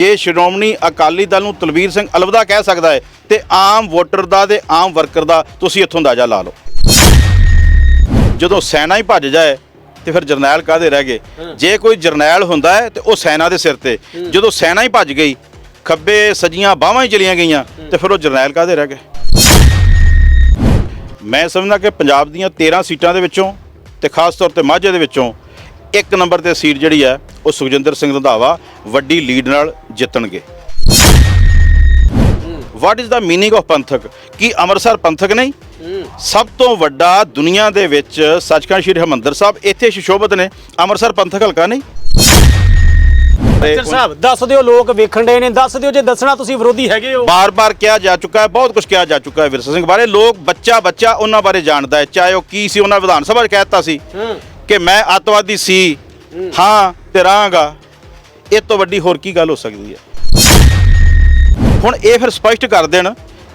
ਜੇ ਸ਼੍ਰੋਮਣੀ ਅਕਾਲੀ ਦਲ ਨੂੰ ਤਲਵੀਰ ਸਿੰਘ ਅਲਵਦਾ ਕਹਿ ਸਕਦਾ ਹੈ ਤੇ ਆਮ ਵੋਟਰ ਦਾ ਤੇ ਆਮ ਵਰਕਰ ਦਾ ਤੁਸੀਂ ਇੱਥੋਂ ਅੰਦਾਜ਼ਾ ਲਾ ਲਓ। ਜਦੋਂ ਸੈਨਾ ਹੀ ਭੱਜ ਜਾਏ ਤੇ ਫਿਰ ਜਰਨੈਲ ਕਾਹਦੇ ਰਹਿ ਗਏ? ਜੇ ਕੋਈ ਜਰਨੈਲ ਹੁੰਦਾ ਹੈ ਤੇ ਉਹ ਸੈਨਾ ਦੇ ਸਿਰ ਤੇ। ਜਦੋਂ ਸੈਨਾ ਹੀ ਭੱਜ ਗਈ ਖੱਬੇ ਸਜੀਆਂ ਬਾਹਾਂ ਹੀ ਚਲੀਆਂ ਗਈਆਂ ਤੇ ਫਿਰ ਉਹ ਜਰਨੈਲ ਕਾਹਦੇ ਰਹਿ ਗਏ? ਮੈਂ ਸਮਝਦਾ ਕਿ ਪੰਜਾਬ ਦੀਆਂ 13 ਸੀਟਾਂ ਦੇ ਵਿੱਚੋਂ ਤੇ ਖਾਸ ਤੌਰ ਤੇ ਮਾਝੇ ਦੇ ਵਿੱਚੋਂ ਇੱਕ ਨੰਬਰ ਤੇ ਸੀਟ ਜਿਹੜੀ ਹੈ ਉਹ ਸੁਖਜਿੰਦਰ ਸਿੰਘ ਰੰਧਾਵਾ ਵੱਡੀ ਲੀਡ ਨਾਲ ਜਿੱਤਣਗੇ। What is the meaning of ਪੰਥਕ? ਕੀ ਅੰਮ੍ਰਿਤਸਰ ਪੰਥਕ ਨਹੀਂ? ਸਭ ਤੋਂ ਵੱਡਾ ਦੁਨੀਆ ਦੇ ਵਿੱਚ ਸੱਚਖੰਡ ਸ਼੍ਰੀ ਹਰਮੰਦਰ ਸਾਹਿਬ ਇੱਥੇ ਸ਼ਿਸ਼ੋਭਤ ਨੇ। ਅੰਮ੍ਰਿਤਸਰ ਪੰਥਕ ਹਲਕਾ ਨਹੀਂ? ਸਾਹਿਬ ਦੱਸ ਦਿਓ ਲੋਕ ਵੇਖਣ ਦੇ ਨੇ। ਦੱਸ ਦਿਓ ਜੇ ਦੱਸਣਾ ਤੁਸੀਂ ਵਿਰੋਧੀ ਹੈਗੇ ਹੋ। ਬਾਰ ਕਿਹਾ ਜਾ ਚੁੱਕਾ ਬਹੁਤ ਕੁਝ ਕਿਹਾ ਜਾ ਚੁੱਕਾ ਵਿਰਸਾ ਸਿੰਘ ਬਾਰੇ। ਲੋਕ ਬੱਚਾ ਬੱਚਾ ਉਹਨਾਂ ਬਾਰੇ ਜਾਣਦਾ ਹੈ। ਚਾਹੇ ਉਹ ਕੀ ਸੀ ਉਹਨਾਂ ਵਿਧਾਨ ਸਭਾ 'ਚ ਕਹਿ ਦਿੱਤਾ ਸੀ। ਕਿ ਮੈਂ ਅੱਤਵਾਦੀ ਸੀ। ਹਾਂ ਤੇ ਰਹਾਂਗਾ ਇਹ ਤੋਂ ਵੱਡੀ ਹੋਰ ਕੀ ਗੱਲ ਹੋ ਸਕਦੀ ਹੈ? ਹੁਣ ਇਹ ਫਿਰ ਸਪਸ਼ਟ ਕਰ ਦੇਣ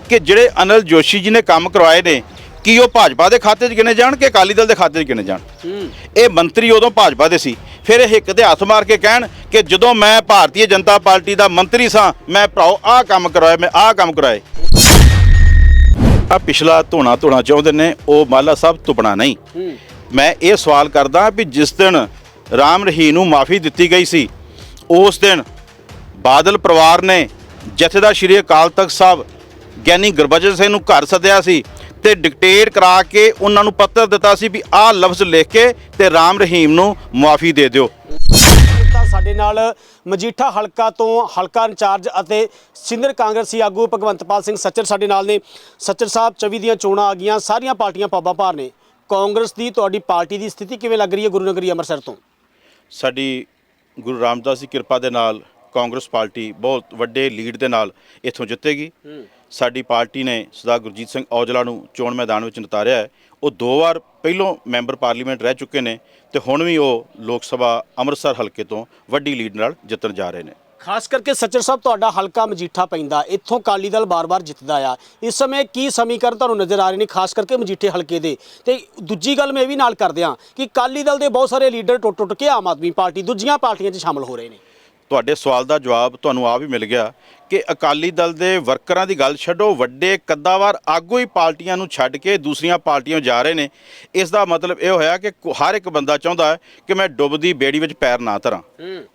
ਕਿ ਜਿਹੜੇ ਅਨਲ ਜੋਸ਼ੀ ਜੀ ਨੇ ਕੰਮ ਕਰਵਾਏ ਨੇ ਕੀ ਉਹ ਭਾਜਪਾ ਦੇ ਖਾਤੇ 'ਚ ਗਿਣੇ ਜਾਣ ਕਿ ਅਕਾਲੀ ਦਲ ਦੇ ਖਾਤੇ 'ਚ ਗਿਣੇ ਜਾਣ? ਇਹ ਮੰਤਰੀ ਉਦੋਂ ਭਾਜਪਾ ਦੇ ਸੀ। ਫਿਰ ਇਹ ਹਿੱਕ ਤੇ ਹੱਥ ਮਾਰ ਕੇ ਕਹਿਣ ਕਿ ਜਦੋਂ ਮੈਂ ਭਾਰਤੀ ਜਨਤਾ ਪਾਰਟੀ ਦਾ ਮੰਤਰੀ ਸਾਂ ਮੈਂ ਭਰਾਓ ਆਹ ਕੰਮ ਕਰਵਾਏ ਮੈਂ ਆਹ ਕੰਮ ਕਰਾਏ ਆ ਪਿਛਲਾ ਧੋਣਾ ਧੋਣਾ ਚਾਹੁੰਦੇ ਨੇ ਉਹ ਮਾਲਾ ਸਾਹਿਬ ਤੁਪਣਾ ਨਹੀਂ। ਮੈਂ ਇਹ ਸਵਾਲ ਕਰਦਾ ਵੀ ਜਿਸ ਦਿਨ ਰਾਮ ਰਹੀਮ ਨੂੰ ਮਾਫੀ ਦਿੱਤੀ ਗਈ ਸੀ, ਉਸ ਦਿਨ ਬਾਦਲ ਪਰਿਵਾਰ ਨੇ ਜਥੇਦਾਰ ਸ਼੍ਰੀ ਅਕਾਲ ਤਖਤ ਸਾਹਿਬ ਗਿਆਨੀ ਗੁਰਬਚਨ ਸਿੰਘ ਨੂੰ ਘਰ ਸੱਦਿਆ ਸੀ ਤੇ ਡਿਕਟੇਟ ਕਰਾ ਕੇ ਉਹਨਾਂ ਨੂੰ ਪੱਤਰ ਦਿੱਤਾ ਸੀ ਵੀ ਆਹ ਲਫ਼ਜ਼ ਲਿਖ ਕੇ ਤੇ ਰਾਮ ਰਹੀਮ ਨੂੰ ਮਾਫੀ ਦੇ ਦਿਓ। ਤਾਂ ਸਾਡੇ ਨਾਲ ਮਜੀਠਾ ਹਲਕਾ ਤੋਂ ਹਲਕਾ ਇੰਚਾਰਜ ਅਤੇ ਸੀਨੀਅਰ ਕਾਂਗਰਸੀ ਆਗੂ ਭਗਵੰਤਪਾਲ ਸਿੰਘ ਸੱਚਰ ਸਾਡੇ ਨਾਲ ਨੇ। ਸੱਚਰ ਸਾਹਿਬ 24 ਦੀਆਂ ਚੋਣਾਂ ਆ ਗਈਆਂ, ਸਾਰੀਆਂ ਪਾਰਟੀਆਂ ਪਾਬਾ ਭਾਰ ਨੇ। ਕਾਂਗਰਸ ਦੀ ਤੁਹਾਡੀ ਪਾਰਟੀ ਦੀ ਸਥਿਤੀ ਕਿਵੇਂ ਲੱਗ ਰਹੀ ਹੈ ਗੁਰੂ ਨਗਰੀ ਅੰਮ੍ਰਿਤਸਰ ਤੋਂ? ਸਾਡੀ ਗੁਰੂ ਰਾਮਦਾਸ ਦੀ ਕਿਰਪਾ ਦੇ ਨਾਲ ਕਾਂਗਰਸ ਪਾਰਟੀ ਬਹੁਤ ਵੱਡੇ ਲੀਡ ਦੇ ਨਾਲ ਇੱਥੋਂ ਜਿੱਤੇਗੀ। ਸਾਡੀ ਪਾਰਟੀ ਨੇ ਸਰਦਾਰ ਗੁਰਜੀਤ ਸਿੰਘ ਔਜਲਾ ਨੂੰ ਚੋਣ ਮੈਦਾਨ ਵਿੱਚ ਉਤਾਰਿਆ ਹੈ। ਉਹ ਦੋ ਵਾਰ ਪਹਿਲੋਂ ਮੈਂਬਰ ਪਾਰਲੀਮੈਂਟ ਰਹਿ ਚੁੱਕੇ ਨੇ ਤੇ ਹੁਣ ਵੀ ਉਹ ਲੋਕ ਸਭਾ ਅੰਮ੍ਰਿਤਸਰ ਹਲਕੇ ਤੋਂ ਵੱਡੀ ਲੀਡ ਨਾਲ ਜਿੱਤਣ ਜਾ ਰਹੇ ਨੇ। ਖਾਸ ਕਰਕੇ ਸੱਚਰ ਸਾਹਿਬ, ਤੁਹਾਡਾ ਹਲਕਾ ਮਜੀਠਾ ਪੈਂਦਾ, ਇੱਥੋਂ ਕਾਲੀ ਦਲ ਬਾਰ-ਬਾਰ ਜਿੱਤਦਾ ਆ। ਇਸ ਸਮੇਂ ਕੀ ਸਮੀਕਰਨ ਤੁਹਾਨੂੰ ਨਜ਼ਰ ਆ ਰਹੇ ਨੇ, ਖਾਸ ਕਰਕੇ ਮਜੀਠੇ ਹਲਕੇ ਦੇ? ਤੇ ਦੂਜੀ ਗੱਲ ਮੈਂ ਇਹ ਵੀ ਨਾਲ ਕਰਦੇ ਆ ਕਿ ਕਾਲੀ ਦਲ ਦੇ ਬਹੁਤ ਸਾਰੇ ਲੀਡਰ ਟੁੱਟ-ਟੁੱਟ ਕੇ ਆਮ ਆਦਮੀ ਪਾਰਟੀ, ਦੂਜੀਆਂ ਪਾਰਟੀਆਂ 'ਚ ਸ਼ਾਮਲ ਹੋ ਰਹੇ ਨੇ। ਤੁਹਾਡੇ ਸਵਾਲ ਦਾ ਜਵਾਬ ਤੁਹਾਨੂੰ ਆਪ ਹੀ ਮਿਲ ਗਿਆ ਕਿ ਅਕਾਲੀ ਦਲ ਦੇ ਵਰਕਰਾਂ ਦੀ ਗੱਲ ਛੱਡੋ ਵੱਡੇ ਕੱਦਾਵਾਰ ਆਗੂ ਹੀ ਪਾਰਟੀਆਂ ਨੂੰ ਛੱਡ ਕੇ ਦੂਸਰੀਆਂ ਪਾਰਟੀਆਂ ਜਾ ਰਹੇ ਨੇ। ਇਸ ਦਾ ਮਤਲਬ ਇਹ ਹੋਇਆ ਕਿ ਹਰ ਇੱਕ ਬੰਦਾ ਚਾਹੁੰਦਾ ਹੈ ਕਿ ਮੈਂ ਡੁੱਬਦੀ ਬੇੜੀ ਵਿੱਚ ਪੈਰ ਨਾ ਧਰਾਂ।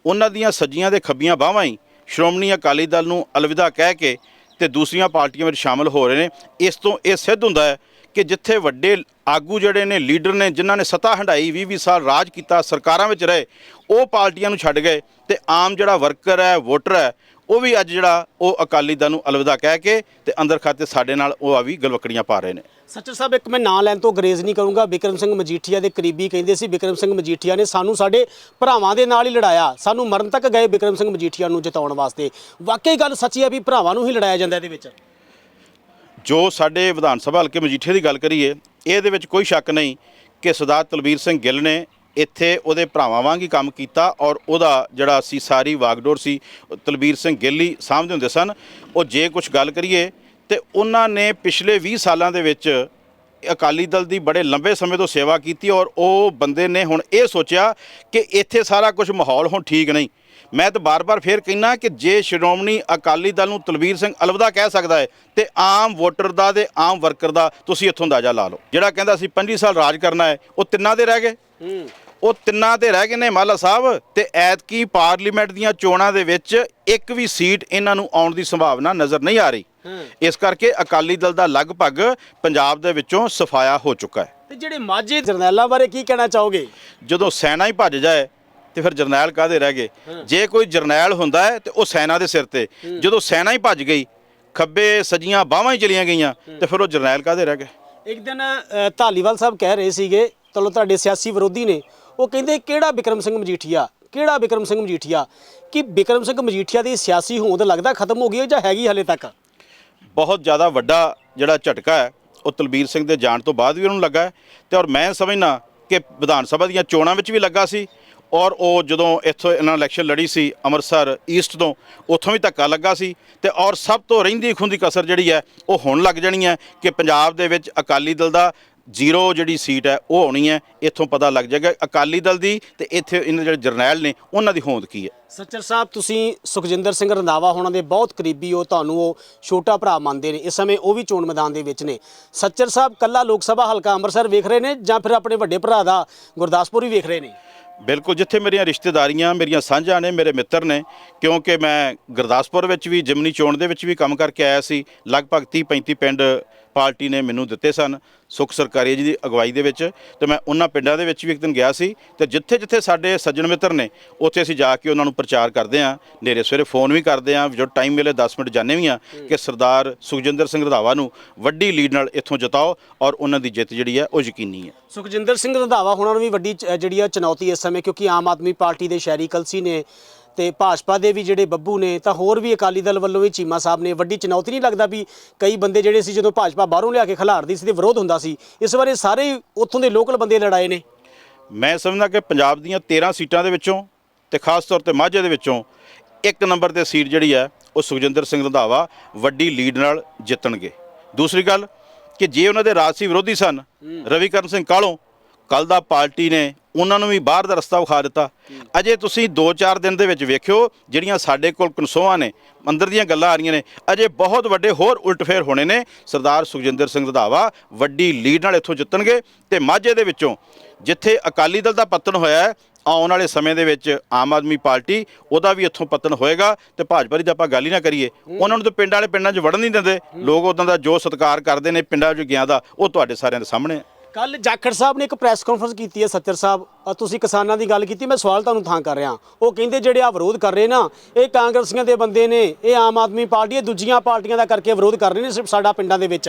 ਉਹਨਾਂ ਦੀਆਂ ਸੱਜੀਆਂ ਤੇ ਖੱਬੀਆਂ ਬਾਹਾਂ ਹੀ ਸ਼੍ਰੋਮਣੀ ਅਕਾਲੀ ਦਲ ਨੂੰ ਅਲਵਿਦਾ ਕਹਿ ਕੇ ਤੇ ਦੂਸਰੀਆਂ ਪਾਰਟੀਆਂ ਵਿੱਚ ਸ਼ਾਮਲ ਹੋ ਰਹੇ ਨੇ। ਇਸ ਤੋਂ ਇਹ ਸਿੱਧ ਹੁੰਦਾ ਹੈ ਕਿ ਜਿੱਥੇ ਵੱਡੇ ਆਗੂ ਜਿਹੜੇ ਨੇ, ਲੀਡਰ ਨੇ, ਜਿਨ੍ਹਾਂ ਨੇ ਸਤਾ ਹੰਡਾਈ 20 20 ਸਾਲ ਰਾਜ ਕੀਤਾ, ਸਰਕਾਰਾਂ ਵਿੱਚ ਰਹੇ, ਉਹ ਪਾਰਟੀਆਂ ਨੂੰ ਛੱਡ ਗਏ ਤੇ ਆਮ ਜਿਹੜਾ ਵਰਕਰ ਹੈ, ਵੋਟਰ ਹੈ, ਉਹ ਵੀ ਅੱਜ ਜਿਹੜਾ ਉਹ ਅਕਾਲੀ ਦਲ ਨੂੰ ਅਲਵਿਦਾ ਕਹਿ ਕੇ ਤੇ ਅੰਦਰ ਖਾਤੇ ਸਾਡੇ ਨਾਲ ਉਹ ਆ ਵੀ ਗਲਵਕੜੀਆਂ ਪਾ ਰਹੇ ਨੇ। ਸੱਚਰ ਸਾਹਿਬ, ਇੱਕ ਮੈਂ ਨਾਂ ਲੈਣ ਤੋਂ ਗਰੇਜ਼ ਨਹੀਂ ਕਰੂੰਗਾ। ਬਿਕਰਮ ਸਿੰਘ ਮਜੀਠੀਆ ਦੇ ਕਰੀਬੀ ਕਹਿੰਦੇ ਸੀ ਬਿਕਰਮ ਸਿੰਘ ਮਜੀਠੀਆ ਨੇ ਸਾਨੂੰ ਸਾਡੇ ਭਰਾਵਾਂ ਦੇ ਨਾਲ ਹੀ ਲੜਾਇਆ। ਸਾਨੂੰ ਮਰਨ ਤੱਕ ਗਏ ਬਿਕਰਮ ਸਿੰਘ ਮਜੀਠੀਆ ਨੂੰ ਜਿਤਾਉਣ ਵਾਸਤੇ। ਵਾਕਈ ਗੱਲ ਸੱਚੀ ਹੈ ਵੀ ਭਰਾਵਾਂ ਨੂੰ ਹੀ ਲੜਾਇਆ ਜਾਂਦਾ ਇਹਦੇ ਵਿੱਚ। ਜੋ ਸਾਡੇ ਵਿਧਾਨ ਸਭਾ ਹਲਕੇ ਮਜੀਠੇ ਦੀ ਗੱਲ ਕਰੀਏ, ਇਹਦੇ ਵਿੱਚ ਕੋਈ ਸ਼ੱਕ ਨਹੀਂ ਕਿ ਸਰਦਾਰ ਤਲਵੀਰ ਸਿੰਘ ਗਿੱਲ ਨੇ ਇੱਥੇ ਉਹਦੇ ਭਰਾਵਾਂ ਵਾਂਗ ਹੀ ਕੰਮ ਕੀਤਾ ਔਰ ਉਹਦਾ ਜਿਹੜਾ ਸੀ ਸਾਰੀ ਵਾਗਡੋਰ ਸੀ, ਉਹ ਤਲਵੀਰ ਸਿੰਘ ਗਿੱਲ ਹੀ ਸਾਂਭਦੇ ਹੁੰਦੇ ਸਨ। ਉਹ ਜੇ ਕੁਝ ਗੱਲ ਕਰੀਏ ਤੇ ਉਹਨਾਂ ਨੇ ਪਿਛਲੇ 20 ਸਾਲਾਂ ਦੇ ਵਿੱਚ ਅਕਾਲੀ ਦਲ ਦੀ ਬੜੇ ਲੰਬੇ ਸਮੇਂ ਤੋਂ ਸੇਵਾ ਕੀਤੀ ਔਰ ਉਹ ਬੰਦੇ ਨੇ ਹੁਣ ਇਹ ਸੋਚਿਆ ਕਿ ਇੱਥੇ ਸਾਰਾ ਕੁਝ ਮਾਹੌਲ ਹੁਣ ਠੀਕ ਨਹੀਂ। ਮੈਂ ਤਾਂ ਬਾਰ-ਬਾਰ ਫੇਰ ਕਹਿਣਾ ਕਿ ਜੇ ਸ਼੍ਰੋਮਣੀ ਅਕਾਲੀ ਦਲ ਨੂੰ ਤਲਵੀਰ ਸਿੰਘ ਅਲਵਦਾ ਕਹਿ ਸਕਦਾ ਹੈ ਤੇ ਆਮ ਵੋਟਰ ਦਾ ਤੇ ਆਮ ਵਰਕਰ ਦਾ ਤੁਸੀਂ ਇੱਥੋਂ ਅੰਦਾਜ਼ਾ ਲਾ ਲਓ। ਜਿਹੜਾ ਕਹਿੰਦਾ ਸੀ 25 ਸਾਲ ਰਾਜ ਕਰਨਾ ਹੈ ਉਹ ਤਿੰਨਾਂ ਦੇ ਰਹਿ ਗਏ। ਉਹ ਤਿੰਨਾਂ ਤੇ ਰਹਿ ਗਏ ਨੇ ਮਾਲਾ ਸਾਹਿਬ ਤੇ ਐਤਕੀ ਪਾਰਲੀਮੈਂਟ ਦੀਆਂ ਚੋਣਾਂ ਦੇ ਵਿੱਚ ਇੱਕ ਵੀ ਸੀਟ ਇਹਨਾਂ ਨੂੰ ਆਉਣ ਦੀ ਸੰਭਾਵਨਾ ਨਜ਼ਰ ਨਹੀਂ ਆ ਰਹੀ। ਇਸ ਕਰਕੇ ਅਕਾਲੀ ਦਲ ਦਾ ਲਗਭਗ ਪੰਜਾਬ ਦੇ ਵਿੱਚੋਂ ਸਫਾਇਆ ਹੋ ਚੁੱਕਾ ਹੈ। ਤੇ ਜਿਹੜੇ ਮਾਝੇ ਜਰਨੈਲਾਂ ਬਾਰੇ ਕੀ ਕਹਿਣਾ ਚਾਹੋਗੇ? ਜਦੋਂ ਸੈਨਾ ਹੀ ਭੱਜ ਜਾਏ ਤੇ ਫਿਰ ਜਰਨੈਲ ਕਾਹਦੇ ਰਹਿ ਗਏ? ਜੇ ਕੋਈ ਜਰਨੈਲ ਹੁੰਦਾ ਹੈ ਤੇ ਉਹ ਸੈਨਾ ਦੇ ਸਿਰ ਤੇ। ਜਦੋਂ ਸੈਨਾ ਹੀ ਭੱਜ ਗਈ ਖੱਬੇ ਸਜੀਆਂ ਬਾਹਾਂ ਹੀ ਚਲੀਆਂ ਗਈਆਂ ਤੇ ਫਿਰ ਉਹ ਜਰਨੈਲ ਕਾਹਦੇ ਰਹਿ ਗਏ? ਇੱਕ ਦਿਨ ਧਾਲੀਵਾਲ ਸਾਹਿਬ ਕਹਿ ਰਹੇ ਸੀਗੇ ਚਲੋ ਤੁਹਾਡੇ ਸਿਆਸੀ ਵਿਰੋਧੀ ਨੇ। ਉਹ ਕਹਿੰਦੇ ਕਿਹੜਾ ਬਿਕਰਮ ਸਿੰਘ ਮਜੀਠੀਆ? ਕਿਹੜਾ ਬਿਕਰਮ ਸਿੰਘ ਮਜੀਠੀਆ? ਕਿ ਬਿਕਰਮ ਸਿੰਘ ਮਜੀਠੀਆ ਦੀ ਸਿਆਸੀ ਹੋਂਦ ਲੱਗਦਾ ਖਤਮ ਹੋ ਗਈ ਹੈ ਜਾਂ ਹੈਗੀ ਹਲੇ ਤੱਕ? ਬਹੁਤ ਜ਼ਿਆਦਾ ਵੱਡਾ ਜਿਹੜਾ ਝਟਕਾ ਹੈ ਉਹ ਤਲਬੀਰ ਸਿੰਘ ਦੇ ਜਾਣ ਤੋਂ ਬਾਅਦ ਵੀ ਉਹਨੂੰ ਲੱਗਾ ਤੇ ਔਰ ਮੈਂ ਸਮਝਣਾ ਕਿ ਵਿਧਾਨ ਸਭਾ ਦੀਆਂ ਚੋਣਾਂ ਵਿੱਚ ਵੀ ਲੱਗਾ ਸੀ। ਔਰ ਉਹ ਜਦੋਂ ਇੱਥੋਂ ਇਹਨਾਂ ਇਲੈਕਸ਼ਨ ਲੜੀ ਸੀ ਅੰਮ੍ਰਿਤਸਰ ਈਸਟ ਤੋਂ, ਉੱਥੋਂ ਵੀ ਧੱਕਾ ਲੱਗਾ ਸੀ ਤੇ ਔਰ ਸਭ ਤੋਂ ਰਹਿੰਦੀ ਖੁੰਦੀ ਕਸਰ ਜਿਹੜੀ ਹੈ ਉਹ ਹੁਣ ਲੱਗ ਜਾਣੀ ਹੈ ਕਿ ਪੰਜਾਬ ਦੇ ਵਿੱਚ ਅਕਾਲੀ ਦਲ ਦਾ ਜ਼ੀਰੋ ਜਿਹੜੀ ਸੀਟ ਹੈ ਉਹ ਆਉਣੀ ਹੈ, ਇੱਥੋਂ ਪਤਾ ਲੱਗ ਜਾਏਗਾ ਅਕਾਲੀ ਦਲ ਦੀ ਤੇ ਇੱਥੇ ਇਹਨਾਂ ਜਿਹੜੇ ਜਰਨੈਲ ਨੇ ਉਹਨਾਂ ਦੀ ਹੋਂਦ ਕੀ ਹੈ। ਸੱਚਰ ਸਾਹਿਬ, ਤੁਸੀਂ ਸੁਖਜਿੰਦਰ ਸਿੰਘ ਰੰਧਾਵਾ ਹੋਣਾ ਦੇ ਬਹੁਤ ਕਰੀਬੀ ਹੋ, ਤੁਹਾਨੂੰ ਉਹ ਛੋਟਾ ਭਰਾ ਮੰਨਦੇ ਨੇ, ਇਸ ਸਮੇਂ ਉਹ ਵੀ ਚੋਣ ਮੈਦਾਨ ਦੇ ਵਿੱਚ ਨੇ। ਸੱਚਰ ਸਾਹਿਬ, ਕੱਲਾ ਲੋਕ ਸਭਾ ਹਲਕਾ ਅੰਮ੍ਰਿਤਸਰ ਵੇਖ ਰਹੇ ਨੇ ਜਾਂ ਫਿਰ ਆਪਣੇ ਵੱਡੇ ਭਰਾ ਦਾ ਗੁਰਦਾਸਪੁਰ ਵੀ ਵੇਖ ਰਹੇ ਨੇ? ਬਿਲਕੁਲ ਜਿੱਥੇ ਮੇਰੀਆਂ ਰਿਸ਼ਤੇਦਾਰੀਆਂ, ਮੇਰੀਆਂ ਸਾਂਝਾਂ ਨੇ, ਮੇਰੇ ਮਿੱਤਰ ਨੇ, ਕਿਉਂਕਿ ਮੈਂ ਗੁਰਦਾਸਪੁਰ ਵਿੱਚ ਵੀ, ਜਿਮਨੀ ਚੋਣ ਦੇ ਵਿੱਚ ਵੀ ਕੰਮ ਕਰਕੇ ਆਇਆ ਸੀ, ਲਗਭਗ 30 35 ਪਿੰਡ ਪਾਰਟੀ ਨੇ ਮੈਨੂੰ ਦਿੱਤੇ ਸਨ, ਸੁਖ ਸਰਕਾਰੀ ਜੀ ਦੀ ਅਗਵਾਈ ਦੇ ਵਿੱਚ, ਤੇ ਮੈਂ ਉਹਨਾਂ ਪਿੰਡਾਂ ਦੇ ਵਿੱਚ ਵੀ ਇੱਕ ਦਿਨ ਗਿਆ ਸੀ, ਤੇ ਜਿੱਥੇ ਜਿੱਥੇ ਸਾਡੇ ਸੱਜਣ ਮਿੱਤਰ ਨੇ, ਉੱਥੇ ਅਸੀਂ ਜਾ ਕੇ ਉਹਨਾਂ ਨੂੰ ਪ੍ਰਚਾਰ ਕਰਦੇ ਹਾਂ, ਨੇਰੇ ਸਵੇਰੇ ਫੋਨ ਵੀ ਕਰਦੇ ਹਾਂ, ਜੋ ਟਾਈਮ ਮਿਲੇ 10 ਮਿੰਟ ਜਾਂਦੇ ਵੀ ਹਾਂ, ਕਿ ਸਰਦਾਰ ਸੁਖਜਿੰਦਰ ਸਿੰਘ ਰੰਧਾਵਾ ਨੂੰ ਵੱਡੀ ਲੀਡ ਨਾਲ ਇੱਥੋਂ ਜਿਤਾਓ, ਔਰ ਉਹਨਾਂ ਦੀ ਜਿੱਤ ਜਿਹੜੀ ਹੈ ਉਹ ਯਕੀਨੀ ਹੈ। ਸੁਖਜਿੰਦਰ ਸਿੰਘ ਰੰਧਾਵਾ, ਹੋਣਾ ਨੂੰ ਵੀ ਵੱਡੀ ਚ- ਜਿਹੜੀ ਆ ਚੁਣੌਤੀ ਇਸ ਸਮੇਂ, ਕਿਉਂਕਿ ਆਮ ਆਦਮੀ ਪਾਰਟੀ ਦੇ ਸ਼ਹਿਰੀ ਕਲਸੀ ਨੇ ਤੇ ਭਾਜਪਾ ਦੇ ਵੀ ਜਿਹੜੇ ਬੱਬੂ ਨੇ ਤਾਂ ਹੋਰ ਵੀ ਅਕਾਲੀ ਦਲ ਵੱਲੋਂ ਵੀ ਚੀਮਾ ਸਾਹਿਬ ਨੇ ਵੱਡੀ ਚੁਣੌਤੀ ਨਹੀਂ ਲੱਗਦਾ ਵੀ ਕਈ ਬੰਦੇ ਜਿਹੜੇ ਸੀ ਜਦੋਂ ਭਾਜਪਾ ਬਾਹਰੋਂ ਲਿਆ ਕੇ ਖਿਲਾਰਦੀ ਸੀ ਤੇ ਵਿਰੋਧ ਹੁੰਦਾ ਸੀ ਇਸ ਵਾਰੇ ਸਾਰੇ ਉੱਥੋਂ ਦੇ ਲੋਕਲ ਬੰਦੇ ਲੜਾਏ ਨੇ। ਮੈਂ ਸਮਝਦਾ ਕਿ ਪੰਜਾਬ ਦੀਆਂ 13 ਸੀਟਾਂ ਦੇ ਵਿੱਚੋਂ ਤੇ ਖਾਸ ਤੌਰ ਤੇ ਮਾਝੇ ਦੇ ਵਿੱਚੋਂ ਇੱਕ ਨੰਬਰ ਤੇ ਸੀਟ ਜਿਹੜੀ ਹੈ ਉਹ ਸੁਖਜਿੰਦਰ ਸਿੰਘ ਰੰਧਾਵਾ ਵੱਡੀ ਲੀਡ ਨਾਲ ਜਿੱਤਣਗੇ। ਦੂਸਰੀ ਗੱਲ ਕਿ ਜੇ ਉਹਨਾਂ ਦੇ ਰਾਜਸੀ ਵਿਰੋਧੀ ਸਨ ਰਵੀਕਰਨ ਸਿੰਘ ਕਾਲੋਂ ਕੱਲ ਦਾ ਪਾਰਟੀ ਨੇ ਉਹਨਾਂ ਨੂੰ ਵੀ ਬਾਹਰ ਦਾ ਰਸਤਾ ਵਿਖਾ ਦਿੱਤਾ। ਅਜੇ ਤੁਸੀਂ 2-4 ਦਿਨ ਦੇ ਵਿੱਚ ਵੇਖਿਓ, ਜਿਹੜੀਆਂ ਸਾਡੇ ਕੋਲ ਕਨਸੋਆਂ ਨੇ, ਅੰਦਰ ਦੀਆਂ ਗੱਲਾਂ ਆ ਰਹੀਆਂ ਨੇ, ਅਜੇ ਬਹੁਤ ਵੱਡੇ ਹੋਰ ਉਲਟਫੇਰ ਹੋਣੇ ਨੇ। ਸਰਦਾਰ ਸੁਖਜਿੰਦਰ ਸਿੰਘ ਰਧਾਵਾ ਵੱਡੀ ਲੀਡ ਨਾਲ ਇੱਥੋਂ ਜਿੱਤਣਗੇ ਤੇ ਮਾਝੇ ਦੇ ਵਿੱਚੋਂ ਜਿੱਥੇ ਅਕਾਲੀ ਦਲ ਦਾ ਪਤਨ ਹੋਇਆ ਹੈ, ਆਉਣ ਵਾਲੇ ਸਮੇਂ ਦੇ ਵਿੱਚ ਆਮ ਆਦਮੀ ਪਾਰਟੀ ਉਹਦਾ ਵੀ ਇੱਥੋਂ ਪਤਨ ਹੋਏਗਾ ਤੇ ਭਾਜਪਾ ਦੀ ਤਾਂ ਆਪਾਂ ਗੱਲ ਹੀ ਨਾ ਕਰੀਏ। ਉਹਨਾਂ ਨੂੰ ਤਾਂ ਪਿੰਡ ਵਾਲੇ ਪਿੰਡਾਂ 'ਚ ਵੜਨ ਨਹੀਂ ਦਿੰਦੇ। ਲੋਕ ਉਦਾਂ ਦਾ ਜੋ ਸਤਿਕਾਰ ਕਰਦੇ ਨੇ ਪਿੰਡਾਂ 'ਚ ਗਿਆ ਦਾ, ਉਹ ਤੁਹਾਡੇ ਸਾਰਿਆਂ ਦੇ ਸਾਹਮਣੇ ਹੈ ਕੱਲ ਜਾਖੜ ਸਾਹਿਬ ਨੇ ਇੱਕ ਪ੍ਰੈਸ ਕਾਨਫਰੰਸ ਕੀਤੀ ਹੈ ਸੱਚਰ ਸਾਹਿਬ। ਅ, ਤੁਸੀਂ ਕਿਸਾਨਾਂ ਦੀ ਗੱਲ ਕੀਤੀ ਮੈਂ ਸਵਾਲ ਤੁਹਾਨੂੰ ਥਾਂ ਕਰ ਰਿਹਾ। ਉਹ ਕਹਿੰਦੇ ਜਿਹੜੇ ਆ ਵਿਰੋਧ ਕਰ ਰਹੇ ਨਾ ਇਹ ਕਾਂਗਰਸੀਆਂ ਦੇ ਬੰਦੇ ਨੇ ਇਹ ਆਮ ਆਦਮੀ ਪਾਰਟੀ ਇਹ ਦੂਜੀਆਂ ਪਾਰਟੀਆਂ ਦਾ ਕਰਕੇ ਵਿਰੋਧ ਕਰ ਰਹੇ ਨੇ ਸਿਰਫ ਸਾਡਾ ਪਿੰਡਾਂ ਦੇ ਵਿੱਚ।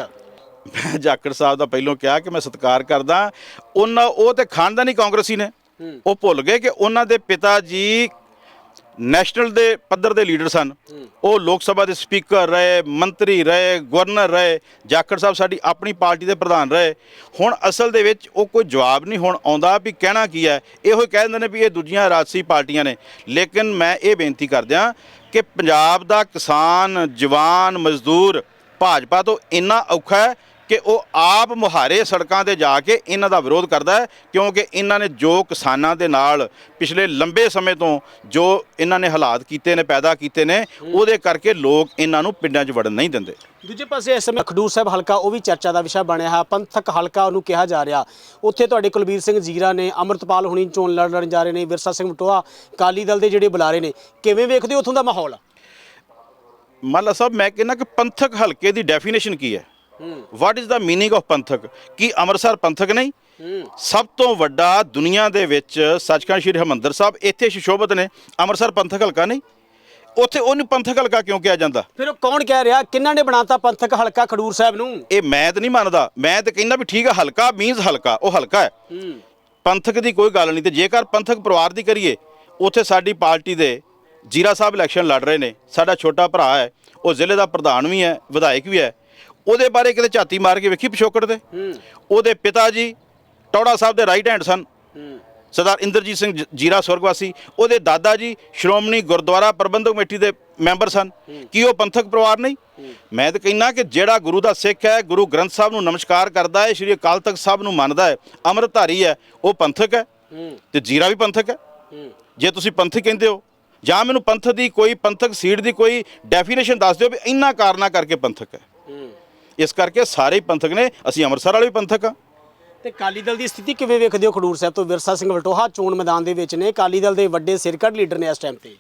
ਮੈਂ ਜਾਖੜ ਸਾਹਿਬ ਦਾ ਪਹਿਲੋਂ ਕਿਹਾ ਕਿ ਮੈਂ ਸਤਿਕਾਰ ਕਰਦਾ। ਉਹਨਾਂ ਉਹ ਤੇ ਖਾਨਦਾਨੀ ਕਾਂਗਰਸੀ ਨੇ। ਉਹ ਭੁੱਲ ਗਏ ਕਿ ਉਹਨਾਂ ਦੇ ਪਿਤਾ ਜੀ ਨੈਸ਼ਨਲ ਦੇ ਪੱਧਰ ਦੇ ਲੀਡਰ ਸਨ। ਉਹ ਲੋਕ ਸਭਾ ਦੇ ਸਪੀਕਰ ਰਹੇ ਮੰਤਰੀ ਰਹੇ ਗਵਰਨਰ ਰਹੇ ਜਾਖੜ ਸਾਹਿਬ ਸਾਡੀ ਆਪਣੀ ਪਾਰਟੀ ਦੇ ਪ੍ਰਧਾਨ ਰਹੇ। ਹੁਣ ਅਸਲ ਦੇ ਵਿੱਚ ਉਹ ਕੋਈ ਜਵਾਬ ਨਹੀਂ ਹੁਣ ਆਉਂਦਾ ਵੀ ਕਹਿਣਾ ਕੀ ਹੈ। ਇਹੋ ਹੀ ਕਹਿ ਦਿੰਦੇ ਨੇ ਵੀ ਇਹ ਦੂਜੀਆਂ ਰਾਜਸੀ ਪਾਰਟੀਆਂ ਨੇ। ਲੇਕਿਨ ਮੈਂ ਇਹ ਬੇਨਤੀ ਕਰਦਿਆਂ ਕਿ ਪੰਜਾਬ ਦਾ ਕਿਸਾਨ ਜਵਾਨ ਮਜ਼ਦੂਰ ਭਾਜਪਾ ਤੋਂ ਇੰਨਾ ਔਖਾ ਹੈ ਕਿ ਉਹ ਆਪ ਮੁਹਾਰੇ ਸੜਕਾਂ ਤੇ ਜਾ ਕੇ ਇਹਨਾਂ ਦਾ ਵਿਰੋਧ ਕਰਦਾ ਹੈ ਕਿਉਂਕਿ ਇਹਨਾਂ ਨੇ ਜੋ ਕਿਸਾਨਾਂ ਦੇ ਨਾਲ ਪਿਛਲੇ ਲੰਬੇ ਸਮੇਂ ਤੋਂ ਜੋ ਇਹਨਾਂ ਨੇ ਹਾਲਾਤ ਕੀਤੇ ਨੇ ਪੈਦਾ ਕੀਤੇ ਨੇ ਉਹਦੇ ਕਰਕੇ ਲੋਕ ਇਹਨਾਂ ਨੂੰ ਪਿੰਡਾਂ 'ਚ ਵੜਨ ਨਹੀਂ ਦਿੰਦੇ। ਦੂਜੇ ਪਾਸੇ ਇਸ ਸਮੇਂ ਖਡੂਰ ਸਾਹਿਬ ਹਲਕਾ ਉਹ ਵੀ ਚਰਚਾ ਦਾ ਵਿਸ਼ਾ ਬਣਿਆ ਹੈ। ਪੰਥਕ ਹਲਕਾ ਉਹਨੂੰ ਕਿਹਾ ਜਾ ਰਿਹਾ। ਉੱਥੇ ਤੁਹਾਡੇ ਕੁਲਬੀਰ ਸਿੰਘ ਜੀਰਾ ਨੇ ਅਮਰਤਪਾਲ ਹੁਣੀ ਚੋਣ ਲੜਨ ਜਾ ਰਹੇ ਨੇ ਵਿਰਸਾ ਸਿੰਘ ਮਟੋਆ ਕਾਲੀ ਦਲ ਦੇ ਜਿਹੜੇ ਬੁਲਾਰੇ ਨੇ ਕਿਵੇਂ ਵੇਖਦੇ ਹੋ ਉੱਥੋਂ ਦਾ ਮਾਹੌਲ? ਮਾਲਾ ਸਾਹਿਬ ਮੈਂ ਕਹਿੰਦਾ ਕਿ ਪੰਥਕ ਹਲਕੇ ਦੀ ਡੈਫੀਨੇਸ਼ਨ ਕੀ ਹੈ? What is the meaning of ਪੰਥਕ? ਕੀ ਅੰਮ੍ਰਿਤਸਰ ਪੰਥਕ ਨਹੀਂ? ਸਭ ਤੋਂ ਵੱਡਾ ਦੁਨੀਆ ਦੇ ਵਿੱਚ ਸੱਚਖੰਡ ਸ਼੍ਰੀ ਹਮੰਦਰ ਸਾਹਿਬ ਇੱਥੇ ਸ਼ਿਸ਼ੋਭਤ ਨੇ। ਅੰਮ੍ਰਿਤਸਰ ਪੰਥਕ ਹਲਕਾ ਨਹੀਂ। ਉੱਥੇ ਉਹਨੂੰ ਪੰਥਕ ਹਲਕਾ ਕਿਉਂ ਕਿਹਾ ਜਾਂਦਾ? ਫਿਰ ਉਹ ਕੌਣ ਕਹਿ ਰਿਹਾ? ਕਿਹਨਾਂ ਨੇ ਬਣਾਤਾ ਪੰਥਕ ਹਲਕਾ ਖਡੂਰ ਸਾਹਿਬ ਨੂੰ? ਇਹ ਮੈਂ ਤਾਂ ਨਹੀਂ ਮੰਨਦਾ। ਮੈਂ ਤਾਂ ਕਹਿੰਦਾ ਵੀ ਠੀਕ ਹੈ ਹਲਕਾ ਮੀਨਸ ਹਲਕਾ ਉਹ ਹਲਕਾ ਹੈ। ਪੰਥਕ ਦੀ ਕੋਈ ਗੱਲ ਨਹੀਂ ਤੇ ਜੇਕਰ ਪੰਥਕ ਪਰਿਵਾਰ ਦੀ ਕਰੀਏ ਉੱਥੇ ਸਾਡੀ ਪਾਰਟੀ ਦੇ ਜੀਰਾ ਸਾਹਿਬ ਇਲੈਕਸ਼ਨ ਲੜ ਰਹੇ ਨੇ। ਸਾਡਾ ਛੋਟਾ ਭਰਾ ਹੈ ਉਹ ਜ਼ਿਲ੍ਹੇ ਦਾ ਪ੍ਰਧਾਨ ਵੀ ਹੈ ਵਿਧਾਇਕ ਵੀ ਹੈ। ਉਹਦੇ ਬਾਰੇ ਕਿਤੇ ਝਾਤੀ ਮਾਰ ਕੇ ਵੇਖੀ ਪਿਛੋਕੜ ਤੇ ਉਹਦੇ ਪਿਤਾ ਜੀ ਟੌੜਾ ਸਾਹਿਬ ਦੇ ਰਾਈਟ ਹੈਂਡ ਸਨ। ਸਰਦਾਰ ਇੰਦਰਜੀਤ ਸਿੰਘ ਜੀਰਾ ਸਵਰਗਵਾਸੀ। ਉਹਦੇ ਦਾਦਾ ਜੀ ਸ਼੍ਰੋਮਣੀ ਗੁਰਦੁਆਰਾ ਪ੍ਰਬੰਧਕ ਕਮੇਟੀ ਦੇ ਮੈਂਬਰ ਸਨ। ਕੀ ਉਹ ਪੰਥਕ ਪਰਿਵਾਰ ਨਹੀਂ? ਮੈਂ ਤਾਂ ਕਹਿੰਦਾ ਕਿ ਜਿਹੜਾ ਗੁਰੂ ਦਾ ਸਿੱਖ ਹੈ ਗੁਰੂ ਗ੍ਰੰਥ ਸਾਹਿਬ ਨੂੰ ਨਮਸਕਾਰ ਕਰਦਾ ਹੈ ਸ਼੍ਰੀ ਅਕਾਲ ਤਖਤ ਸਾਹਿਬ ਨੂੰ ਮੰਨਦਾ ਹੈ ਅੰਮ੍ਰਿਤਧਾਰੀ ਹੈ ਉਹ ਪੰਥਕ ਹੈ। ਤੇ ਜੀਰਾ ਵੀ ਪੰਥਕ ਹੈ। ਜੇ ਤੁਸੀਂ ਪੰਥਕ ਕਹਿੰਦੇ ਹੋ ਜਾਂ ਮੈਨੂੰ ਪੰਥ ਦੀ ਕੋਈ ਪੰਥਕ ਸੀਟ ਦੀ ਕੋਈ ਡੈਫੀਨੇਸ਼ਨ ਦੱਸ ਦਿਓ ਵੀ ਇੰਨਾ ਕਾਰਨਾ ਕਰਕੇ ਪੰਥਕ ਹੈ। ਇਸ ਕਰਕੇ ਸਾਰੇ ਹੀ ਪੰਥਕ ਨੇ, ਅਸੀਂ ਅੰਮ੍ਰਿਤਸਰ ਵਾਲੇ ਵੀ ਪੰਥਕ ਆ ਤੇ ਕਾਲੀ ਦਲ ਦੀ ਸਥਿਤੀ ਕਿਵੇਂ ਵੇਖਦੇ ਹੋ ਖਡੂਰ ਸਾਹਿਬ ਤੋਂ? ਵਿਰਸਾ ਸਿੰਘ ਵਲਟੋਹਾ ਚੋਣ ਮੈਦਾਨ ਦੇ ਵਿੱਚ ਨੇ। ਕਾਲੀ ਦਲ ਦੇ ਵੱਡੇ ਸਿਰਕੱਢ ਲੀਡਰ ਨੇ ਇਸ ਟਾਈਮ ਤੇ।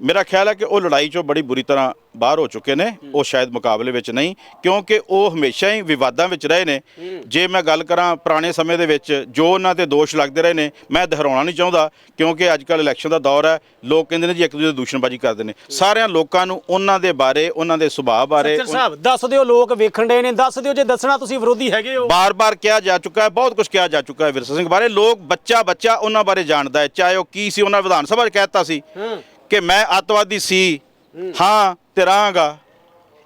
ਮੇਰਾ ਖਿਆਲ ਹੈ ਕਿ ਉਹ ਲੜਾਈ 'ਚੋਂ ਬੜੀ ਬੁਰੀ ਤਰ੍ਹਾਂ ਬਾਹਰ ਹੋ ਚੁੱਕੇ ਨੇ ਉਹ ਸ਼ਾਇਦ ਮੁਕਾਬਲੇ ਵਿੱਚ ਨਹੀਂ ਕਿਉਂਕਿ ਉਹ ਹਮੇਸ਼ਾ ਹੀ ਵਿਵਾਦਾਂ ਵਿੱਚ ਰਹੇ ਨੇ। ਜੇ ਮੈਂ ਗੱਲ ਕਰਾਂ ਪੁਰਾਣੇ ਸਮੇਂ ਦੇ ਵਿੱਚ ਜੋ ਉਹਨਾਂ ਤੇ ਦੋਸ਼ ਲੱਗਦੇ ਰਹੇ ਨੇ ਮੈਂ ਦੁਹਰਾਉਣਾ ਨਹੀਂ ਚਾਹੁੰਦਾ ਕਿਉਂਕਿ ਅੱਜ ਕੱਲ ਇਲੈਕਸ਼ਨ ਦਾ ਦੌਰ ਹੈ ਲੋਕ ਕਹਿੰਦੇ ਨੇ ਜੀ ਇੱਕ ਦੂਜੇ ਦੀ ਦੂਸ਼ਣਬਾਜ਼ੀ ਕਰਦੇ ਨੇ। ਸਾਰਿਆਂ ਲੋਕਾਂ ਨੂੰ ਉਹਨਾਂ ਦੇ ਬਾਰੇ ਉਹਨਾਂ ਦੇ ਸੁਭਾਅ ਬਾਰੇ ਸੱਚਰ ਸਾਹਿਬ ਦੱਸ ਦਿਓ ਲੋਕ ਵੇਖਣ ਦੇ ਨੇ ਦੱਸ ਦਿਓ ਜੇ ਦੱਸਣਾ ਤੁਸੀਂ ਵਿਰੋਧੀ ਹੈਗੇ ਹੋ। ਬਾਰ-ਬਾਰ ਕਿਹਾ ਜਾ ਚੁੱਕਾ ਹੈ ਬਹੁਤ ਕੁਝ ਕਿਹਾ ਜਾ ਚੁੱਕਾ ਹੈ ਵਿਰਸਾ ਸਿੰਘ ਬਾਰੇ। ਲੋਕ ਬੱਚਾ ਬੱਚਾ ਉਹਨਾਂ ਬਾਰੇ ਜਾਣਦਾ ਹੈ ਚਾਹੇ ਉਹ ਕੀ ਸੀ ਉਹਨਾਂ ਵਿਧਾਨ ਸਭਾ 'ਚ ਕਹਿਤਾ ਸੀ। ਕਿ ਮੈਂ ਅੱਤਵਾਦੀ ਸੀ ਹਾਂ। ਤੇ ਰਹਾਂਗਾ।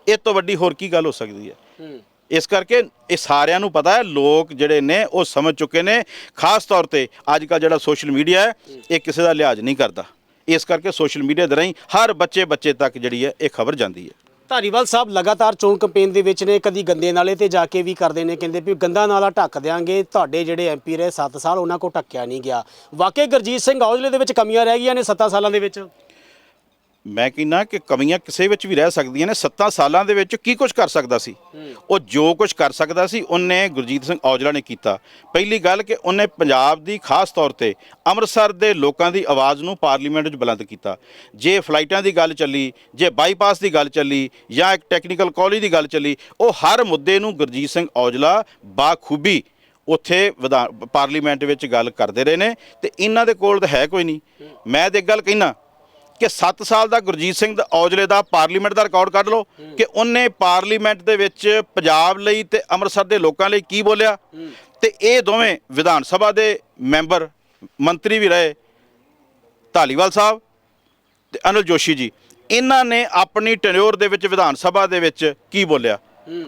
ਇਹ ਤੋਂ ਵੱਡੀ ਹੋਰ ਕੀ ਗੱਲ ਹੋ ਸਕਦੀ ਹੈ? ਇਸ ਕਰਕੇ ਇਹ ਸਾਰਿਆਂ ਨੂੰ ਪਤਾ ਹੈ ਲੋਕ ਜਿਹੜੇ ਨੇ ਉਹ ਸਮਝ ਚੁੱਕੇ ਨੇ। ਖਾਸ ਤੌਰ ਤੇ ਅੱਜ ਕੱਲ ਜਿਹੜਾ ਸੋਸ਼ਲ ਮੀਡੀਆ ਹੈ ਇਹ ਕਿਸੇ ਦਾ ਲਿਹਾਜ਼ ਨਹੀਂ ਕਰਦਾ। ਇਸ ਕਰਕੇ ਸੋਸ਼ਲ ਮੀਡੀਆ ਦੇ ਰਾਹੀਂ ਹਰ ਬੱਚੇ ਬੱਚੇ ਤੱਕ ਜਿਹੜੀ ਹੈ ਇਹ ਖਬਰ ਜਾਂਦੀ ਹੈ। ਧਾਰੀਵਾਲ ਸਾਹਿਬ ਲਗਾਤਾਰ ਚੋਣ ਕੈਂਪੇਨ ਦੇ ਵਿੱਚ ਨੇ ਕਦੀ ਗੰਦੇ ਨਾਲੇ ਤੇ ਜਾ ਕੇ ਵੀ ਕਰਦੇ ਨੇ ਕਹਿੰਦੇ ਵੀ ਗੰਦਾ ਨਾਲਾ ਢੱਕ ਦਿਆਂਗੇ। ਤੁਹਾਡੇ ਜਿਹੜੇ ਐਮਪੀ ਰਹੇ 7 ਸਾਲ ਉਹਨਾਂ ਕੋ ਢੱਕਿਆ ਨਹੀਂ ਗਿਆ। ਵਾਕਈ ਗੁਰਜੀਤ ਸਿੰਘ ਔਜਲੇ ਦੇ ਵਿੱਚ ਕਮੀਆਂ ਰਹਿ ਗਈਆਂ ਨੇ 7 ਸਾਲਾਂ ਦੇ ਵਿੱਚ? ਮੈਂ ਕਹਿੰਦਾ ਕਿ ਕਮੀਆਂ ਕਿਸੇ ਵਿੱਚ ਵੀ ਰਹਿ ਸਕਦੀਆਂ ਨੇ। 7 ਸਾਲਾਂ ਦੇ ਵਿੱਚ ਕੀ ਕੁਝ ਕਰ ਸਕਦਾ ਸੀ? ਉਹ ਜੋ ਕੁਝ ਕਰ ਸਕਦਾ ਸੀ, ਉਹਨੇ ਗੁਰਜੀਤ ਸਿੰਘ ਔਜਲਾ ਨੇ ਕੀਤਾ। ਪਹਿਲੀ ਗੱਲ ਕਿ ਉਹਨੇ ਪੰਜਾਬ ਦੀ ਖਾਸ ਤੌਰ ਤੇ ਅੰਮ੍ਰਿਤਸਰ ਦੇ ਲੋਕਾਂ ਦੀ ਆਵਾਜ਼ ਨੂੰ ਪਾਰਲੀਮੈਂਟ ਵਿੱਚ ਬੁਲੰਦ ਕੀਤਾ। ਜੇ ਫਲਾਈਟਾਂ ਦੀ ਗੱਲ ਚੱਲੀ, ਜੇ ਬਾਈਪਾਸ ਦੀ ਗੱਲ ਚੱਲੀ, ਜਾਂ ਇੱਕ ਟੈਕਨੀਕਲ ਕਾਲਜ ਦੀ ਗੱਲ ਚੱਲੀ, ਉਹ ਹਰ ਮੁੱਦੇ ਨੂੰ ਗੁਰਜੀਤ ਸਿੰਘ ਔਜਲਾ ਬਾਖੂਬੀ ਉੱਥੇ ਵਿਧਾਨ ਪਾਰਲੀਮੈਂਟ ਵਿੱਚ ਗੱਲ ਕਰਦੇ ਰਹੇ ਨੇ ਤੇ ਇਹਨਾਂ ਦੇ ਕੋਲ ਤਾਂ ਹੈ ਕੋਈ ਨਹੀਂ। ਮੈਂ ਤੇ ਇੱਕ ਗੱਲ ਕਹਿਣਾ ਕਿ 7 ਸਾਲ ਦਾ ਗੁਰਜੀਤ ਸਿੰਘ ਦਾ ਔਜਲੇ ਦਾ ਪਾਰਲੀਮੈਂਟ ਦਾ ਰਿਕਾਰਡ ਕੱਢ ਲਓ ਕਿ ਉਹਨੇ ਪਾਰਲੀਮੈਂਟ ਦੇ ਵਿੱਚ ਪੰਜਾਬ ਲਈ ਤੇ ਅੰਮ੍ਰਿਤਸਰ ਦੇ ਲੋਕਾਂ ਲਈ ਕੀ ਬੋਲਿਆ? ਤੇ ਇਹ ਦੋਵੇਂ ਵਿਧਾਨ ਸਭਾ ਦੇ ਮੈਂਬਰ ਮੰਤਰੀ ਵੀ ਰਹੇ ਧਾਲੀਵਾਲ ਸਾਹਿਬ ਤੇ ਅਨਿਲ ਜੋਸ਼ੀ ਜੀ। ਇਹਨਾਂ ਨੇ ਆਪਣੀ ਟੈਨਿਓਰ ਦੇ ਵਿੱਚ ਵਿਧਾਨ ਸਭਾ ਦੇ ਵਿੱਚ ਕੀ ਬੋਲਿਆ?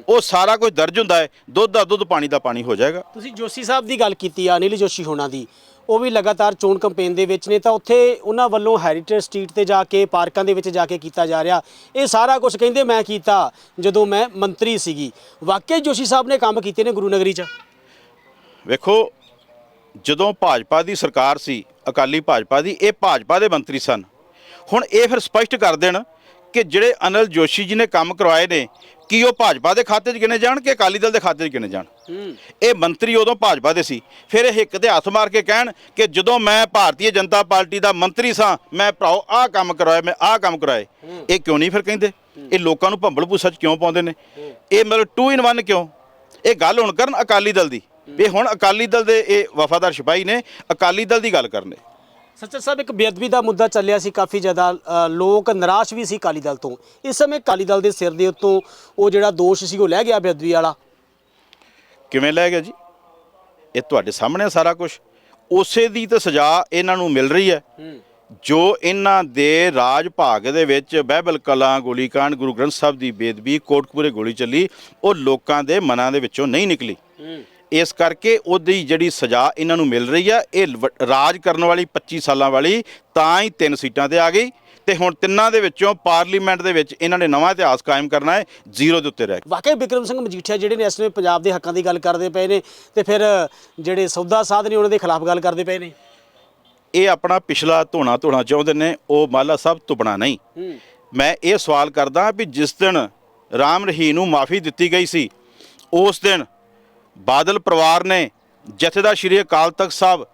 ਉਹ ਸਾਰਾ ਕੁਝ ਦਰਜ ਹੁੰਦਾ ਹੈ ਦੁੱਧ ਦਾ ਦੁੱਧ ਪਾਣੀ ਦਾ ਪਾਣੀ ਹੋ ਜਾਏਗਾ। ਤੁਸੀਂ ਜੋਸ਼ੀ ਸਾਹਿਬ ਦੀ ਗੱਲ ਕੀਤੀ ਆ ਅਨਿਲ ਜੋਸ਼ੀ ਹੋਣਾ ਦੀ। ਉਹ ਵੀ ਲਗਾਤਾਰ ਚੋਣ ਕੰਪੇਨ ਦੇ ਵਿੱਚ ਨੇ ਤਾਂ ਉੱਥੇ ਉਹਨਾਂ ਵੱਲੋਂ ਹੈਰੀਟੇਜ ਸਟਰੀਟ ਤੇ ਜਾ ਕੇ, ਪਾਰਕਾਂ ਦੇ ਵਿੱਚ ਜਾ ਕੇ ਕੀਤਾ ਜਾ ਰਿਹਾ। ਇਹ ਸਾਰਾ ਕੁਝ ਕਹਿੰਦੇ ਮੈਂ ਕੀਤਾ ਜਦੋਂ ਮੈਂ ਮੰਤਰੀ ਸੀਗੀ। ਵਾਕਈ ਜੋਸ਼ੀ ਸਾਹਿਬ ਨੇ ਕੰਮ ਕੀਤੇ ਨੇ ਗੁਰੂ ਨਗਰੀ 'ਚ? ਵੇਖੋ, ਜਦੋਂ ਭਾਜਪਾ ਦੀ ਸਰਕਾਰ ਸੀ, ਅਕਾਲੀ ਭਾਜਪਾ ਦੀ, ਇਹ ਭਾਜਪਾ ਦੇ ਮੰਤਰੀ ਸਨ। ਹੁਣ ਇਹ ਫਿਰ ਸਪਸ਼ਟ ਕਰ ਦੇਣ ਕਿ ਜਿਹੜੇ ਅਨਿਲ ਜੋਸ਼ੀ ਜੀ ਨੇ ਕੰਮ ਕਰਵਾਏ ਨੇ ਕੀ ਉਹ ਭਾਜਪਾ ਦੇ ਖਾਤੇ 'ਚ ਗਿਣੇ ਜਾਣ ਕਿ ਅਕਾਲੀ ਦਲ ਦੇ ਖਾਤੇ 'ਚ ਗਿਣੇ ਜਾਣ? ਇਹ ਮੰਤਰੀ ਉਦੋਂ ਭਾਜਪਾ ਦੇ ਸੀ। ਫਿਰ ਇਹ ਇੱਕ ਦੇ ਹੱਥ ਮਾਰ ਕੇ ਕਹਿਣ ਕਿ ਜਦੋਂ ਮੈਂ ਭਾਰਤੀ ਜਨਤਾ ਪਾਰਟੀ ਦਾ ਮੰਤਰੀ ਸਾਂ ਮੈਂ ਭਰਾਓ ਆਹ ਕੰਮ ਕਰਵਾਏ ਮੈਂ ਆਹ ਕੰਮ ਕਰਾਏ ਇਹ ਕਿਉਂ ਨਹੀਂ ਫਿਰ ਕਹਿੰਦੇ? ਇਹ ਲੋਕਾਂ ਨੂੰ ਭੰਬਲ ਭੂਸਾ 'ਚ ਕਿਉਂ ਪਾਉਂਦੇ ਨੇ? ਇਹ ਮਤਲਬ 2 ਇਨ 1 ਕਿਉਂ? ਇਹ ਗੱਲ ਹੁਣ ਕਰਨ ਅਕਾਲੀ ਦਲ ਦੀ। ਵੀ ਹੁਣ ਅਕਾਲੀ ਦਲ ਦੇ ਇਹ ਵਫਾਦਾਰ ਸਿਪਾਹੀ ਨੇ ਅਕਾਲੀ ਦਲ ਦੀ ਗੱਲ ਕਰਨੇ। ਸੱਚਰ ਸਾਹਿਬ ਇੱਕ ਬੇਅਦਬੀ ਦਾ ਮੁੱਦਾ ਚੱਲਿਆ ਸੀ ਕਾਫੀ ਜ਼ਿਆਦਾ ਲੋਕ ਨਿਰਾਸ਼ ਵੀ ਸੀ ਅਕਾਲੀ ਦਲ ਤੋਂ। ਇਸ ਸਮੇਂ ਅਕਾਲੀ ਦਲ ਦੇ ਸਿਰ ਦੇ ਉੱਤੋਂ ਉਹ ਜਿਹੜਾ ਦੋਸ਼ ਸੀ ਉਹ ਲੈ ਗਿਆ ਬੇਅਦਬੀ ਵਾਲਾ। ਕਿਵੇਂ ਲੈ ਗਿਆ ਜੀ? ਇਹ ਤੁਹਾਡੇ ਸਾਹਮਣੇ ਸਾਰਾ ਕੁਝ ਉਸੇ ਦੀ ਤਾਂ ਸਜ਼ਾ ਇਹਨਾਂ ਨੂੰ ਮਿਲ ਰਹੀ ਹੈ। ਜੋ ਇਹਨਾਂ ਦੇ ਰਾਜ ਭਾਗ ਦੇ ਵਿੱਚ ਬਹਿਬਲ ਕਲਾਂ ਗੋਲੀकांड ਗੁਰੂ ਗ੍ਰੰਥ ਸਾਹਿਬ ਦੀ ਬੇਦਬੀ ਕੋਟਕਪੂਰੇ ਗੋਲੀ ਚੱਲੀ ਉਹ ਲੋਕਾਂ ਦੇ ਮਨਾਂ ਦੇ ਵਿੱਚੋਂ ਨਹੀਂ ਨਿਕਲੀ। ਇਸ ਕਰਕੇ ਉਹਦੀ ਜਿਹੜੀ ਸਜ਼ਾ ਇਹਨਾਂ ਨੂੰ ਮਿਲ ਰਹੀ ਆ ਇਹ ਰਾਜ ਕਰਨ ਵਾਲੀ 25 ਸਾਲਾਂ ਵਾਲੀ ਤਾਂ ਹੀ ਤਿੰਨ ਸੀਟਾਂ ਤੇ ਆ ਗਈ ਤੇ ਹੁਣ ਤਿੰਨਾਂ ਦੇ ਵਿੱਚੋਂ ਪਾਰਲੀਮੈਂਟ ਦੇ ਵਿੱਚ ਇਹਨਾਂ ਨੇ ਨਵਾਂ ਇਤਿਹਾਸ ਕਾਇਮ ਕਰਨਾ ਹੈ ਜ਼ੀਰੋ ਦੇ ਉੱਤੇ ਰਹਿ ਕੇ ਵਾਕਈ ਬਿਕਰਮ ਸਿੰਘ ਮਜੀਠੀਆ ਜਿਹੜੇ ਨੇ ਇਸ ਸਮੇਂ ਪੰਜਾਬ ਦੇ ਹੱਕਾਂ ਦੀ ਗੱਲ ਕਰਦੇ ਪਏ ਨੇ ਤੇ ਫਿਰ ਜਿਹੜੇ ਸੌਦਾ ਸਾਧ ਨੇ ਉਹਨਾਂ ਦੇ ਖਿਲਾਫ ਗੱਲ ਕਰਦੇ ਪਏ ਨੇ। ਇਹ ਆਪਣਾ ਪਿਛਲਾ ਧੋਣਾ ਧੋਣਾ ਚਾਹੁੰਦੇ ਨੇ ਉਹ ਮਾਲਾ ਸਾਹਿਬ ਤੁਪਣਾ ਨਹੀਂ। ਮੈਂ ਇਹ ਸਵਾਲ ਕਰਦਾ ਵੀ ਜਿਸ ਦਿਨ ਰਾਮ ਰਹੀਮ ਨੂੰ ਮਾਫੀ ਦਿੱਤੀ ਗਈ ਸੀ ਉਸ ਦਿਨ ਬਾਦਲ ਪਰਿਵਾਰ ਨੇ ਜਥੇਦਾਰ ਸ਼੍ਰੀ ਅਕਾਲ ਤਖਤ ਸਾਹਿਬ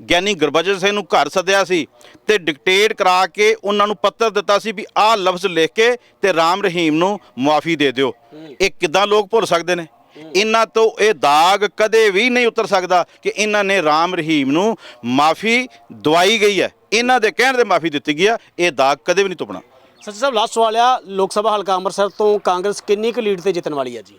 ਗਿਆਨੀ ਗੁਰਬਚਨ ਸਿੰਘ ਨੂੰ ਘਰ ਸੱਦਿਆ ਸੀ ਤੇ ਡਿਕਟੇਟ ਕਰਾ ਕੇ ਉਹਨਾਂ ਨੂੰ ਪੱਤਰ ਦਿੱਤਾ ਸੀ ਵੀ ਆਹ ਲਫ਼ਜ਼ ਲਿਖ ਕੇ ਤੇ ਰਾਮ ਰਹੀਮ ਨੂੰ ਮਾਫੀ ਦੇ ਦਿਓ। ਇਹ ਕਿਦਾਂ ਲੋਕ ਭੁੱਲ ਸਕਦੇ ਨੇ? ਇਹਨਾਂ ਤੋਂ ਇਹ ਦਾਗ ਕਦੇ ਵੀ ਨਹੀਂ ਉਤਰ ਸਕਦਾ ਕਿ ਇਹਨਾਂ ਨੇ ਰਾਮ ਰਹੀਮ ਨੂੰ ਮਾਫੀ ਦਵਾਈ ਗਈ ਹੈ। ਇਹਨਾਂ ਦੇ ਕਹਿਣ ਤੇ ਮਾਫੀ ਦਿੱਤੀ ਗਈ ਹੈ ਇਹ ਦਾਗ ਕਦੇ ਵੀ ਨਹੀਂ ਤੁਪਣਾ ਸੱਚਰ ਸਾਹਿਬ ਲਾਸਟ ਸਵਾਲ ਆ। ਲੋਕ ਸਭਾ ਹਲਕਾ ਅੰਮ੍ਰਿਤਸਰ ਤੋਂ ਕਾਂਗਰਸ ਕਿੰਨੀ ਕੁ ਲੀਡ ਤੇ ਜਿੱਤਣ ਵਾਲੀ ਹੈ ਜੀ?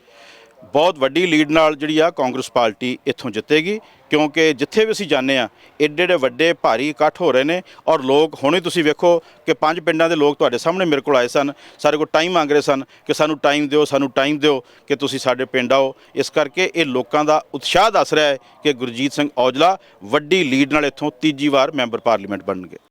ਬਹੁਤ ਵੱਡੀ ਲੀਡ ਨਾਲ ਜਿਹੜੀ ਆ ਕਾਂਗਰਸ ਪਾਰਟੀ ਇੱਥੋਂ ਜਿੱਤੇਗੀ, ਕਿਉਂਕਿ ਜਿੱਥੇ ਵੀ ਅਸੀਂ ਜਾਂਦੇ ਆ, ਏਡੇ ਏਡੇ ਵੱਡੇ ਭਾਰੀ ਇਕੱਠ ਹੋ ਰਹੇ ਨੇ ਔਰ ਲੋਕ ਹੁਣੇ ਤੁਸੀਂ ਵੇਖੋ ਕਿ ਪੰਜ ਪਿੰਡਾਂ ਦੇ ਲੋਕ ਤੁਹਾਡੇ ਸਾਹਮਣੇ ਮੇਰੇ ਕੋਲ ਆਏ ਸਨ, ਸਾਡੇ ਕੋਲ ਟਾਈਮ ਮੰਗ ਰਹੇ ਸਨ ਕਿ ਸਾਨੂੰ ਟਾਈਮ ਦਿਓ, ਸਾਨੂੰ ਟਾਈਮ ਦਿਓ ਕਿ ਤੁਸੀਂ ਸਾਡੇ ਪਿੰਡ ਆਓ। ਇਸ ਕਰਕੇ ਇਹ ਲੋਕਾਂ ਦਾ ਉਤਸ਼ਾਹ ਦੱਸ ਰਿਹਾ ਹੈ ਕਿ ਗੁਰਜੀਤ ਸਿੰਘ ਔਜਲਾ ਵੱਡੀ ਲੀਡ ਨਾਲ ਇੱਥੋਂ ਤੀਜੀ ਵਾਰ ਮੈਂਬਰ ਪਾਰਲੀਮੈਂਟ ਬਣਨਗੇ।